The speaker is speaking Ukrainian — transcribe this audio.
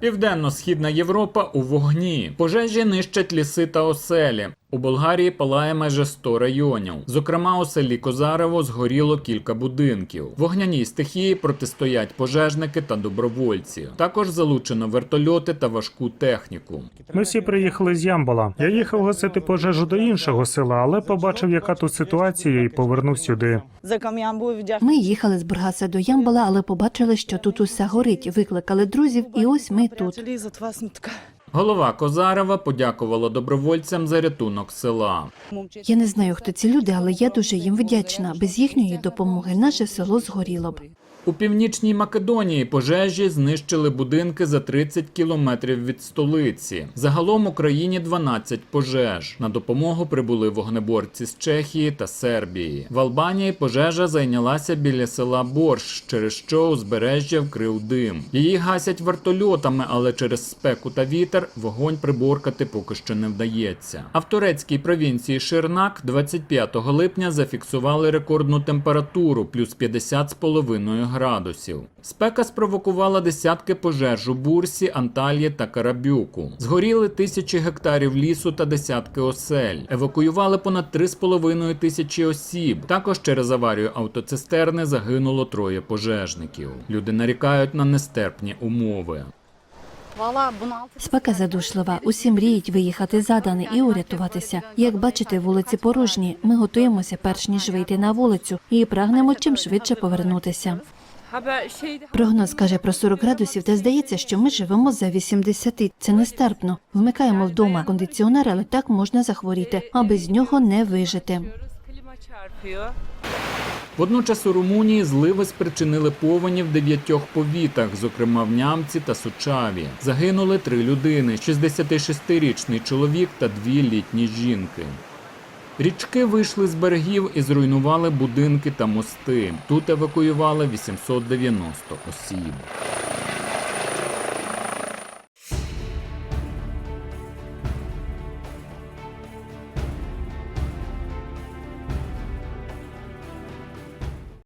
Південно-східна Європа у вогні. Пожежі нищать ліси та оселі. У Болгарії палає майже 100 районів. Зокрема, у селі Козарево згоріло кілька будинків. Вогняній стихії протистоять пожежники та добровольці. Також залучено вертольоти та важку техніку. Ми всі приїхали з Ямбола. Я їхав гасити пожежу до іншого села, але побачив, яка тут ситуація, і повернув сюди. Ми їхали з Бургаса до Ямбола, але побачили, що тут усе горить. Викликали друзів, і ось ми тут. Голова Козарева подякувала добровольцям за рятунок села. Я не знаю, хто ці люди, але я дуже їм вдячна. Без їхньої допомоги наше село згоріло б. У північній Македонії пожежі знищили будинки за 30 кілометрів від столиці. Загалом Україні 12 пожеж. На допомогу прибули вогнеборці з Чехії та Сербії. В Албанії пожежа зайнялася біля села Борщ, через що узбережжя вкрив дим. Її гасять вертольотами, але через спеку та вітер вогонь приборкати поки що не вдається. А в турецькій провінції Ширнак 25 липня зафіксували рекордну температуру плюс 50 з половиною градусів. Спека спровокувала десятки пожеж у Бурсі, Анталії та Карабюку. Згоріли тисячі гектарів лісу та десятки осель. Евакуювали понад 3,5 тисячі осіб. Також через аварію автоцистерни загинуло троє пожежників. Люди нарікають на нестерпні умови. Спека задушлива. Усі мріють виїхати задани і урятуватися. Як бачите, вулиці порожні. Ми готуємося перш ніж вийти на вулицю і прагнемо чим швидше повернутися. Прогноз каже про 40 градусів, та здається, що ми живемо за 80. Це нестерпно. Вмикаємо вдома кондиціонер, але так можна захворіти, а без нього не вижити. Водночас у Румунії зливи спричинили повені в дев'ятьох повітах, зокрема в Нямці та Сучаві. Загинули три людини: 66-річний чоловік та дві літні жінки. Річки вийшли з берегів і зруйнували будинки та мости. Тут евакуювали 890 осіб.